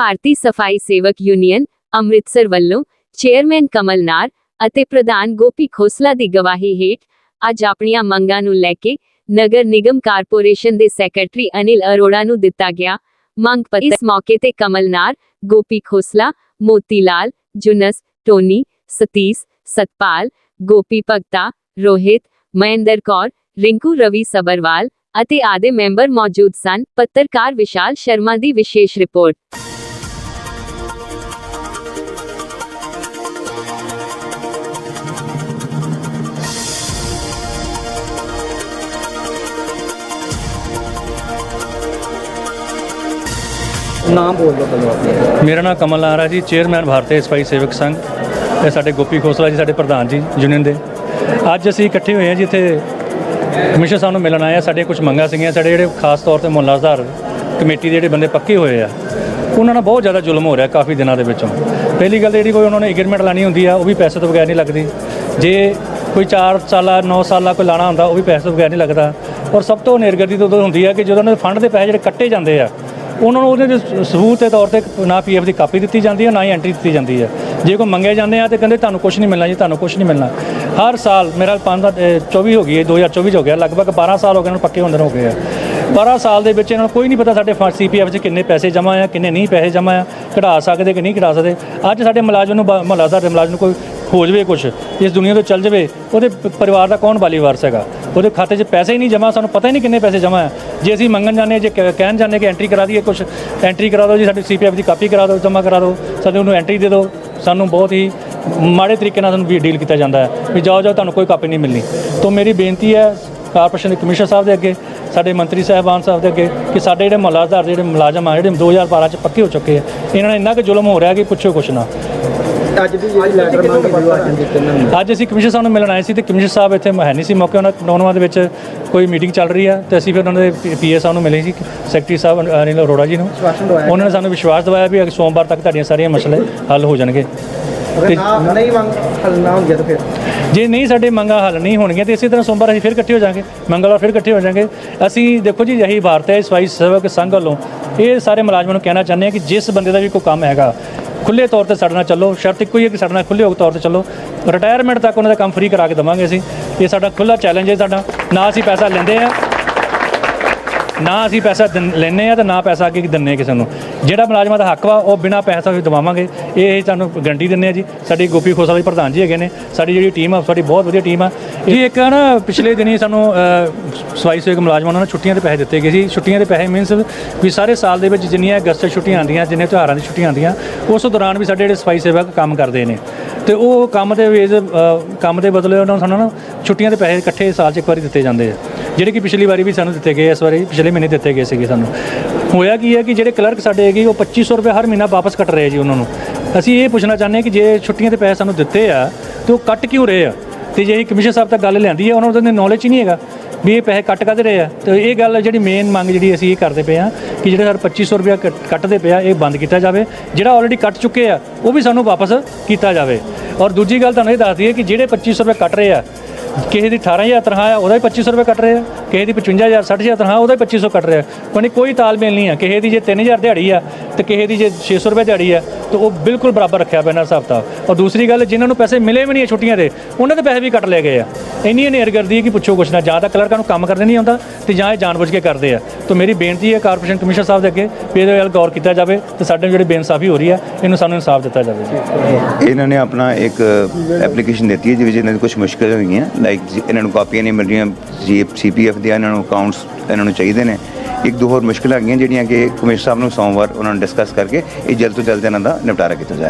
ਭਾਰਤੀ ਸਫ਼ਾਈ ਸੇਵਕ ਯੂਨੀਅਨ ਅੰਮ੍ਰਿਤਸਰ ਵੱਲੋਂ ਚੇਅਰਮੈਨ ਕਮਲ ਨਾਰ ਅਤੇ ਪ੍ਰਧਾਨ ਗੋਪੀ ਖੋਸਲਾ ਦੀ ਗਵਾਹੀ ਹੇਠ ਅੱਜ ਆਪਣੀਆਂ ਮੰਗਾਂ ਨੂੰ ਲੈ ਕੇ ਨਗਰ ਨਿਗਮ ਕਾਰਪੋਰੇਸ਼ਨ ਦੇ ਸੈਕਟਰੀ ਅਨਿਲ ਅਰੋੜਾ ਨੂੰ ਦਿੱਤਾ ਗਿਆ ਮੰਗ ਪੱਤਰ। ਇਸ ਮੌਕੇ ਤੇ ਕਮਲ ਗੋਪੀ ਖੋਸਲਾ, ਮੋਤੀ ਲਾਲ, ਜੁਨਸ, ਟੋਨੀ, ਸਤੀਸ਼, ਸਤਪਾਲ, ਗੋਪੀ ਭਗਤਾ, ਰੋਹਿਤ, ਮਹਿੰਦਰ ਕੌਰ, ਰਿੰਕੂ ਰਵੀ ਸਬਰਵਾਲ ਅਤੇ ਆਦੇ ਮੈਂਬਰ ਮੌਜੂਦ ਸਨ। ਪੱਤਰਕਾਰ ਵਿਸ਼ਾਲ ਸ਼ਰਮਾ ਦੀ ਵਿਸ਼ੇਸ਼ ਰਿਪੋਰਟ। ਨਾਮ ਬੋਲ ਦਿਓ ਪਹਿਲਾਂ ਮੇਰਾ ਨਾਮ ਕਮਲ ਨਾਰ ਹੈ ਜੀ, ਚੇਅਰਮੈਨ ਭਾਰਤੀ ਸਫ਼ਾਈ ਸੇਵਕ ਸੰਘ। ਇਹ ਸਾਡੇ ਗੋਪੀ ਖੋਸਲਾ ਜੀ, ਸਾਡੇ ਪ੍ਰਧਾਨ ਜੀ ਯੂਨੀਅਨ ਦੇ। ਅੱਜ ਅਸੀਂ ਇਕੱਠੇ ਹੋਏ ਹਾਂ ਜੀ, ਇੱਥੇ ਕਮਿਸ਼ਨ ਸਾਹਿਬ ਨੂੰ ਮਿਲਣ ਆਏ ਆ ਸਾਡੇ ਕੁਝ ਮੰਗਾਂ ਸੀਗੀਆਂ, ਸਾਡੇ ਜਿਹੜੇ ਖਾਸ ਤੌਰ ਤੇ ਮੁਹੱਲਾ ਸੁਧਾਰ ਕਮੇਟੀ ਦੇ ਜਿਹੜੇ ਬੰਦੇ ਪੱਕੇ ਹੋਏ ਆ, ਉਹਨਾਂ ਨਾਲ ਬਹੁਤ ਜ਼ਿਆਦਾ ਜ਼ੁਲਮ ਹੋ ਰਿਹਾ ਕਾਫੀ ਦਿਨਾਂ ਦੇ ਵਿੱਚੋਂ। ਪਹਿਲੀ ਗੱਲ ਜਿਹੜੀ ਕੋਈ ਉਹਨਾਂ ਨੇ ਐਗਰੀਮੈਂਟ ਲਾਣੀ ਹੁੰਦੀ ਆ, ਉਹ ਵੀ ਪੈਸੇ ਤੋਂ ਬਗੈਰ ਨਹੀਂ ਲੱਗਦੀ। ਜੇ ਕੋਈ 4 ਸਾਲਾ 9 ਸਾਲਾ ਕੋਈ ਲਾਣਾ ਹੁੰਦਾ, ਉਹ ਵੀ ਪੈਸੇ ਤੋਂ ਬਗੈਰ ਨਹੀਂ ਲੱਗਦਾ। ਔਰ ਸਭ ਤੋਂ ਨਿਰਗਤੀ ਤੋਂ ਉਦੋਂ ਹੁੰਦੀ ਆ ਕਿ ਜਦੋਂ ਉਹਨਾਂ ਦੇ ਫੰਡ ਦੇ ਪੈਸੇ ਜਿਹੜੇ ਕੱਟੇ ਜਾਂਦੇ ਆ ਉਹਨਾਂ ਨੂੰ ਉਹਦੇ ਦੇ ਸਬੂਤ ਦੇ ਤੌਰ ਤੇ ਨਾ ਪੀਐਫ ਦੀ ਕਾਪੀ ਦਿੱਤੀ ਜਾਂਦੀ ਹੈ ਨਾ ਹੀ ਐਂਟਰੀ ਦਿੱਤੀ ਜਾਂਦੀ ਹੈ। ਜੇ ਕੋਈ ਮੰਗੇ ਜਾਂਦੇ ਆ ਤੇ ਕਹਿੰਦੇ ਤੁਹਾਨੂੰ ਕੁਝ ਨਹੀਂ ਮਿਲਣਾ ਜੀ ਤੁਹਾਨੂੰ ਕੁਝ ਨਹੀਂ ਮਿਲਣਾ। ਹਰ ਸਾਲ ਮੇਰਾ 5 ਦਾ ਅਹ, 24 ਹੋ ਗਈ ਹੈ 2024 ਚ ਹੋ ਗਿਆ ਲਗਭਗ 12 ਸਾਲ ਹੋ ਗਏ ਇਹਨਾਂ ਨੂੰ ਪੱਕੇ ਹੁੰਦੇ ਹੋ ਗਏ ਆ। 12 ਸਾਲ ਦੇ ਵਿੱਚ ਇਹਨਾਂ ਨੂੰ ਕੋਈ ਨਹੀਂ ਪਤਾ ਸਾਡੇ ਸੀਪੀਐਫ 'ਚ ਕਿੰਨੇ ਪੈਸੇ ਜਮ੍ਹਾਂ ਆ ਕਿੰਨੇ ਨਹੀਂ ਪੈਸੇ ਜਮ੍ਹਾਂ ਆ ਕਢਾ ਸਕਦੇ ਕਿ ਨਹੀਂ ਕਢਾ ਸਕਦੇ। ਅੱਜ ਸਾਡੇ ਮੁਲਾਜ਼ਮ ਨੂੰ ਮੁਹੱਲਾ ਦੇ ਮੁਲਾਜ਼ਮ ਨੂੰ ਕੋਈ ਹੋ ਜਾਵੇ ਕੁਝ ਇਸ ਦੁਨੀਆ ਤੋਂ ਚੱਲ ਜਾਵੇ ਉਹਦੇ ਪਰਿਵਾਰ ਦਾ ਕੌਣ ਬਾਲੀ ਵਾਰਸ ਹੈਗਾ ਉਹਦੇ ਖਾਤੇ 'ਚ ਪੈਸੇ ਹੀ ਨਹੀਂ ਜਮ੍ਹਾਂ ਸਾਨੂੰ ਪਤਾ ਹੀ ਨਹੀਂ ਕਿੰਨੇ ਪੈਸੇ ਜਮ੍ਹਾਂ ਹੈ। ਜੇ ਅਸੀਂ ਮੰਗਣ ਜਾਂਦੇ ਹਾਂ, ਜੇ ਕ ਕਹਿਣ ਜਾਂਦੇ ਕਿ ਐਂਟਰੀ ਕਰਾ ਦਈਏ ਕੁਝ ਐਂਟਰੀ ਕਰਾ ਦਿਓ ਜੀ ਸਾਡੀ ਸੀਪੀਐਫ ਦੀ ਕਾਪੀ ਕਰਾ ਦਿਓ ਜਮ੍ਹਾਂ ਕਰਾ ਦਿਓ ਸਾਨੂੰ ਉਹਨੂੰ ਐਂਟਰੀ ਦੇ ਦਿਓ ਸਾਨੂੰ ਬਹੁਤ ਹੀ ਮਾੜੇ ਤਰੀਕੇ ਨਾਲ ਸਾਨੂੰ ਵੀ ਡੀਲ ਕੀਤਾ ਜਾਂਦਾ ਹੈ ਵੀ ਜਾਓ ਜਾਓ ਤੁਹਾਨੂੰ ਕੋਈ ਕਾਪੀ ਨਹੀਂ ਮਿਲਣੀ। ਤੋਂ ਮੇਰੀ ਬੇਨਤੀ ਹੈ ਕਾਰਪੋਰੇਸ਼ਨ ਦੇ ਕਮਿਸ਼ਨਰ ਸਾਹਿਬ ਦੇ ਅੱਗੇ ਸਾਡੇ ਮੰਤਰੀ ਸਾਹਿਬਾਨ ਸਾਹਿਬ ਦੇ ਅੱਗੇ ਕਿ ਸਾਡੇ ਜਿਹੜੇ ਮੁਲਾਜ਼ਮ ਜਿਹੜੇ ਮੁਲਾਜ਼ਮ ਆ ਜਿਹੜੇ 2012 ਚ ਪੱਕੇ ਹੋ ਚੁੱਕੇ ਆ ਇਹਨਾਂ ਨੇ ਇੰਨਾ ਕੁ ਜ਼ੁਲਮ ਹੋ ਰਿਹਾ ਕਿ ਪੁੱਛੋ ਕੁਛ ਨਾ। ਅੱਜ ਦੀ ਜਿਹੜੀ ਲੈਟਰ ਮੰਗ ਮਿਲਵਾ ਜਾਂਦੀ ਕਿੰਨਾਂ ਨੂੰ। ਅੱਜ ਅਸੀਂ ਕਮਿਸ਼ਨਰ ਸਾਹਿਬ ਨੂੰ ਮਿਲਣ ਆਏ ਸੀ ਤੇ ਕਮਿਸ਼ਨਰ ਸਾਹਿਬ ਇੱਥੇ ਹੈ ਨਹੀਂ ਸੀ ਮੌਕੇ ਉਹਨਾਂ ਨੌਨਵਾ ਦੇ ਵਿੱਚ ਕੋਈ ਮੀਟਿੰਗ ਚੱਲ ਰਹੀ ਆ ਤੇ ਅਸੀਂ ਫਿਰ ਉਹਨਾਂ ਦੇ ਪੀਏ ਸਾਹਿਬ ਨੂੰ ਮਿਲੇ ਸੀ ਸੈਕਟਰੀ ਸਾਹਿਬ ਅਨਿਲ ਅਰੋੜਾ ਜੀ ਨੂੰ। ਉਹਨਾਂ ਨੇ ਸਾਨੂੰ ਵਿਸ਼ਵਾਸ ਦਿਵਾਇਆ ਵੀ ਅਗਰ ਸੋਮਵਾਰ ਤੱਕ ਤੁਹਾਡੀਆਂ ਸਾਰੀਆਂ ਮਸਲੇ ਹੱਲ ਹੋ ਜਾਣਗੇ। ਅਗਰ ਨਾ ਨਹੀਂ ਮੰਗ ਹੱਲ ਨਾ ਹੁੰਦੀ ਤਾਂ ਫਿਰ? ਜੇ ਨਹੀਂ ਸਾਡੇ ਮੰਗਾਂ ਹੱਲ ਨਹੀਂ ਹੋਣਗੀਆਂ ਤੇ ਇਸੇ ਤਰ੍ਹਾਂ ਸੋਮਵਾਰ ਅਸੀਂ ਫਿਰ ਇਕੱਠੇ ਹੋ ਜਾਾਂਗੇ ਮੰਗਲਵਾਰ ਫਿਰ ਇਕੱਠੇ ਹੋ ਜਾਾਂਗੇ। ਅਸੀਂ ਦੇਖੋ ਜੀ ਯਹੀ ਭਾਰਤੀ ਸਫ਼ਾਈ ਸੇਵਕ ਸੰਘ ਵੱਲੋਂ। ਇਹ ਸਾਰੇ ਮੁਲਾਜ਼ਮਾਂ ਨੂੰ ਕਹਿਣਾ ਚਾਹੁੰਦੇ ਹਾਂ ਕਿ ਜਿਸ ਬੰਦੇ ਦਾ ਵੀ ਕੋਈ ਕੰਮ ਹੈਗਾ ਖੁੱਲੇ ਤੌਰ ਤੇ ਸਾਡੇ ਨਾਲ ਚੱਲੋ, ਸ਼ਰਤ ਇੱਕੋ ਹੀ ਹੈ ਕਿ ਸਾਡੇ ਨਾਲ ਖੁੱਲੇ ਹੋ ਤੌਰ ਤੇ ਚੱਲੋ। ਰਿਟਾਇਰਮੈਂਟ ਤੱਕ ਉਹਨਾਂ ਦਾ ਕੰਮ ਫ੍ਰੀ ਕਰਾ ਕੇ ਦੇਵਾਂਗੇ ਅਸੀਂ। ਇਹ ਸਾਡਾ ਖੁੱਲਾ ਚੈਲੰਜ ਹੈ ਸਾਡਾ। ਨਾ ਅਸੀਂ ਪੈਸਾ ਲੈਂਦੇ ਆ ਨਾ ਅਸੀਂ ਪੈਸਾ ਦਿੰ- ਲੈਂਦੇ ਆ ਤੇ ਨਾ ਪੈਸਾ ਅੱਗੇ ਦਿੰਨੇ ਕਿਸੇ ਨੂੰ। ਜਿਹੜਾ ਮੁਲਾਜ਼ਮਾਂ ਦਾ ਹੱਕ ਵਾ ਉਹ ਬਿਨਾਂ ਪੈਸਾ ਵੀ ਦਵਾਵਾਂਗੇ। ਇਹ ਅਸੀਂ ਤੁਹਾਨੂੰ ਗਰੰਟੀ ਦਿੰਦੇ ਆ ਜੀ। ਸਾਡੀ ਗੋਪੀ ਖੋਸਲਾ ਦੇ ਪ੍ਰਧਾਨ ਜੀ ਹੈਗੇ ਨੇ। ਸਾਡੀ ਜਿਹੜੀ ਟੀਮ ਆ ਸਾਡੀ ਬਹੁਤ ਵਧੀਆ ਟੀਮ ਆ। ਜੀ ਇੱਕ ਨਾ ਪਿਛਲੇ ਦਿਨੀ ਸਾਨੂੰ ਅ, ਸਫ਼ਾਈ ਸੇਵਕ ਮੁਲਾਜ਼ਮਾਂ ਨੂੰ ਨਾ ਛੁੱਟੀਆਂ ਦੇ ਪੈਸੇ ਦਿੱਤੇ ਗਏ ਸੀ। ਛੁੱਟੀਆਂ ਦੇ ਪੈਸੇ ਮੀਨਸ ਵੀ ਸਾਰੇ ਸਾਲ ਦੇ ਵਿੱਚ ਜਿੰਨੀਆਂ ਅਗਸਤ 'ਚ ਛੁੱਟੀਆਂ ਆਉਂਦੀਆਂ ਜਿੰਨੇ ਤਿਉਹਾਰਾਂ ਦੀ ਛੁੱਟੀਆਂ ਆਉਂਦੀਆਂ ਉਸ ਦੌਰਾਨ ਵੀ ਸਾਡੇ ਜਿਹੜੇ ਸਫ਼ਾਈ ਸੇਵਕ ਕੰਮ ਕਰਦੇ ਨੇ। ਤੇ ਉਹ ਕੰਮ ਦੇ ਵੇਜ ਕੰਮ ਦੇ ਬਦਲੇ ਉਹਨਾਂ ਨੂੰ ਸਾਨੂੰ ਨਾ ਛੁੱਟੀਆਂ ਦੇ ਪੈਸੇ ਇਕੱਠੇ ਸਾਲ 'ਚ ਇੱਕ ਵਾਰੀ ਦਿੱਤੇ ਜਾਂਦੇ ਆ। ਜਿਹੜੇ ਕਿ ਪਿਛਲੀ ਵਾਰੀ ਵੀ ਸਾਨੂੰ ਦਿੱਤੇ ਗਏ, ਇਸ ਵਾਰੀ ਪਿਛਲੇ ਮਹੀਨੇ ਦਿੱਤੇ ਗਏ ਸੀਗੇ ਸਾਨੂੰ। ਹੋਇਆ ਕੀ ਹੈ ਕਿ ਜਿਹੜੇ ਕਲਰਕ ਸਾਡੇ ਹੈਗੇ, ਉਹ 2500 ਰੁਪਏ ਹਰ ਮਹੀਨਾ ਵਾਪਸ ਕੱਟ ਰਹੇ ਜੀ ਉਹਨਾਂ ਨੂੰ। ਅਸੀਂ ਇਹ ਪੁੱਛਣਾ ਚਾਹੁੰਦੇ ਹਾਂ ਕਿ ਜੇ ਛੁੱਟੀਆਂ ਦੇ ਪੈਸੇ ਸਾਨੂੰ ਦਿੱਤੇ ਆ, ਤੇ ਉਹ ਕੱਟ ਕਿਉਂ ਰਹੇ ਆ? ਤੇ ਜੇ ਕਮਿਸ਼ਨ ਸਾਹਿਬ ਤੱਕ ਗੱਲ ਲਿਆਂਦੀ ਹੈ, ਉਹਨਾਂ ਨੂੰ ਤਾਂ ਨੌਲੇਜ ਹੀ ਨਹੀਂ ਹੈਗਾ। ਵੀ ਇਹ ਪੈਸੇ ਕੱਟ ਕਾਹਦੇ ਰਹੇ ਆ? ਤੇ ਇਹ ਗੱਲ ਜਿਹੜੀ ਮੇਨ ਮੰਗ ਜਿਹੜੀ ਅਸੀਂ ਇਹ ਕਰਦੇ ਪਏ ਆ ਕਿ ਜਿਹੜਾ ਸਰ 2500 ਰੁਪਏ ਕੱਟ- ਕੱਟਦੇ ਪਿਆ ਇਹ ਬੰਦ ਕੀਤਾ ਜਾਵੇ। ਜਿਹੜਾ ਆਲਰੇਡੀ ਕੱਟ ਚੁੱਕੇ ਆ, ਉਹ ਵੀ ਸਾਨੂੰ ਵਾਪਸ ਕੀਤਾ ਜਾਵੇ। ਔਰ ਦੂਜੀ ਗੱਲ ਤੁਹਾਨੂੰ ਇਹ ਦੱਸ ਦਈਏ ਕਿ ਜਿਹੜੇ 2500 ਰੁਪਏ ਕੱਟ ਰਹੇ ਆ, ਕਿਸੇ ਦੀ 18000 ਤਨਖਾਹ ਆ, ਉਹਦਾ ਵੀ 2500 ਰੁਪਏ ਕੱਟ ਰਹੇ ਆ। ਕਿਸੇ ਦੀ 55000 60000 ਤਨਖਾਹ ਉਹਦਾ ਵੀ 2500 ਕੱਟ ਰਿਹਾ ਕੋਈ ਕੋਈ ਤਾਲਮੇਲ ਨਹੀਂ ਆ। ਕਿਸੇ ਦੀ ਜੇ 3000 ਦਿਹਾੜੀ ਆ, ਤੇ ਕਿਸੇ ਦੀ ਜੇ 600 ਰੁਪਏ ਦਿਹਾੜੀ ਆ ਤੇ ਉਹ ਬਿਲਕੁਲ ਬਰਾਬਰ ਰੱਖਿਆ ਪਿਆ ਇਹਨਾਂ ਹਿਸਾਬ ਤਾਂ ਔਰ ਦੂਸਰੀ ਗੱਲ, ਜਿਨ੍ਹਾਂ ਨੂੰ ਪੈਸੇ ਮਿਲੇ ਵੀ ਨਹੀਂ ਆ ਛੁੱਟੀਆਂ ਦੇ, ਉਹਨਾਂ ਦੇ ਪੈਸੇ ਵੀ ਕੱਟ ਲਏ ਗਏ ਆ। ਇੰਨੀ ਹਨੇਰਗਰਦੀ ਹੈ ਕਿ ਪੁੱਛੋ ਕੁਛ ਨਾ, ਜਾਂ ਤਾਂ ਕਲਰਕਾਂ ਨੂੰ ਕੰਮ ਕਰਦੇ ਨਹੀਂ ਆਉਂਦਾ, ਤੇ ਜਾਂ ਇਹ ਜਾਣਬੁੱਝ ਕੇ ਕਰਦੇ ਆ। ਤਾਂ ਮੇਰੀ ਬੇਨਤੀ ਹੈ ਕਾਰਪੋਰੇਸ਼ਨ ਕਮਿਸ਼ਨਰ ਸਾਹਿਬ ਦੇ ਅੱਗੇ, ਵੀ ਇਹਦੇ ਵੱਲ ਗੌਰ ਕੀਤਾ ਜਾਵੇ, ਤੇ ਸਾਡੇ ਜਿਹੜੇ ਬੇਇਨਸਾਫੀ ਹੋ ਰਹੀ ਹੈ, ਇਹਨੂੰ ਸਾਨੂੰ ਇਨਸਾਫ ਦਿੱਤਾ ਜਾਵੇ। ਇਹਨਾਂ ਨੇ ਆਪਣਾ ਇੱਕ ਐਪਲੀਕੇਸ਼ਨ ਦਿੱਤੀ ਹੈ, ਜਿਹਦੇ ਵਿੱਚ ਇਹਨਾਂ ਦੀ ਕੁਝ ਮੁਸ਼ਕਲਾਂ ਹੋਈਆਂ, ਲਾਈਕ ਇਹਨਾਂ ਨੂੰ ਕਾਪੀਆਂ ਨਹੀਂ ਮਿਲ ਰਹੀਆਂ ਜੀ, ਸੀਪੀਐਫ ਦੀਆਂ ਇਹਨਾਂ ਨੂੰ ਅਕਾਊਂਟਸ ਇਹਨਾਂ ਨੂੰ ਚਾਹੀਦੇ ਨੇ। ਇੱਕ ਦੋ ਹੋਰ ਮੁਸ਼ਕਲਾਂ ਹੈਗੀਆਂ ਜਿਹੜੀਆਂ ਕਿ ਕਮਿਸ਼ਨਰ ਸਾਹਿਬ ਨੂੰ ਸੋਮਵਾਰ ਉਹਨਾਂ ਨੂੰ ਡਿਸਕਸ ਕਰਕੇ ਇਹ ਜਲਦ ਤੋਂ ਜਲਦ ਇਹਨਾਂ ਦਾ ਨਿਪਟਾਰਾ ਕੀਤਾ ਜਾਏ।